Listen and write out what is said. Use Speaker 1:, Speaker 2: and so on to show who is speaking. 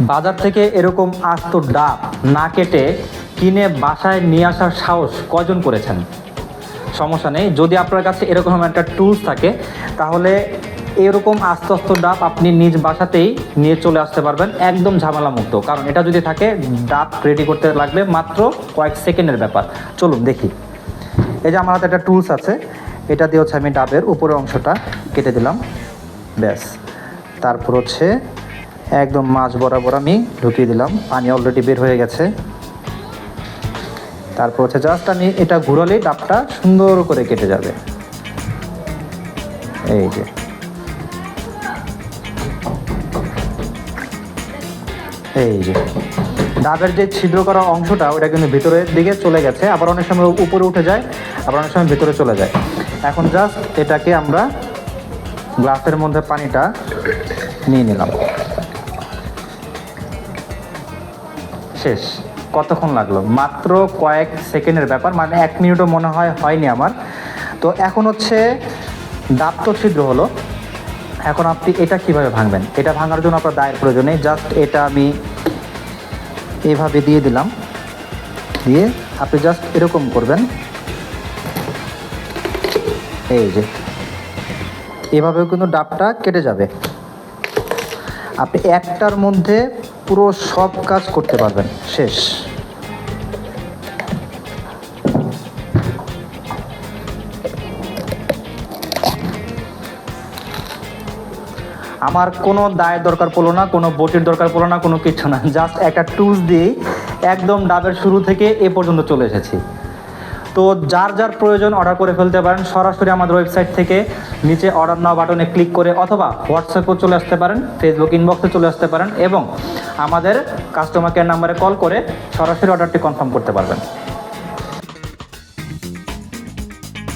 Speaker 1: বাজার থেকে এরকম আস্ত ডাব না কেটে কিনে বাসায় নিয়ে আসার সাহস কজন করেছেন? সমস্যা নেই। যদি আপনার কাছে এরকম একটা টুলস থাকে, তাহলে এরকম আস্তে আস্তে ডাব আপনি নিজ বাসাতেই নিয়ে চলে আসতে পারবেন, একদম ঝামেলা মুক্ত কারণ এটা যদি থাকে, ডাব রেডি করতে লাগবে মাত্র কয়েক সেকেন্ডের ব্যাপার। চলুন দেখি। এই যে আমার হাতে একটা টুলস আছে, এটা দিয়ে হচ্ছে আমি ডাবের উপরের অংশটা কেটে দিলাম। ব্যাস। তারপর হচ্ছে একদম মাছ বরাবর আমি ঢুকিয়ে দিলাম। পানি অলরেডি বের হয়ে গেছে। তারপর হচ্ছে জাস্ট আমি এটা ঘুরালেই ডাবটা সুন্দর করে কেটে যাবে। এই যে। এই যে। ডাবের যে ছিদ্র করা অংশটা, ওটা কিন্তু ভিতরের দিকে চলে গেছে। আবার অনেক সময় উপরে উঠে যায়, আবার অনেক সময় ভিতরে চলে যায়। এখন জাস্ট এটাকে আমরা গ্লাসের মধ্যে পানিটা নিয়ে নিলাম। শেষ। কতক্ষণ লাগল? মাত্র কয়েক সেকেন্ডের ব্যাপার মানে এক মিনিটও মনে হয় হয়নি আমার। তো এখন হচ্ছে দাঁত তো ছিদ্র হলো। এখন আপনি এটা কীভাবে ভাঙবেন? এটা ভাঙার জন্য আপনার দায়ের প্রয়োজন জাস্ট এটা আমি এভাবে দিয়ে দিলাম। দিয়ে আপনি জাস্ট এরকম করবেন। এই যে। এভাবেও কিন্তু ডাবটা কেটে যাবে। আপনি একটার মধ্যে পুরো সব কাজ করতে পারবেন। শেষ। আমার কোনো দায়ের দরকার পড়ল না, কোনো বটির দরকার পড়ল না, কোনো কিছু না। জাস্ট একটা টুলস দিয়েই একদম ডাবের শুরু থেকে এ পর্যন্ত চলে এসেছি। তো যার যার প্রয়োজন অর্ডার করে ফেলতে পারেন, সরাসরি আমাদের ওয়েবসাইট থেকে নিচে অর্ডার নাও বাটনে ক্লিক করে অথবা হোয়াটসঅ্যাপেও চলে আসতে পারেন ফেসবুক ইনবক্সে চলে আসতে পারেন এবং আমাদের কাস্টমার কেয়ার নাম্বারে কল করে সরাসরি অর্ডারটি কনফার্ম করতে পারবেন।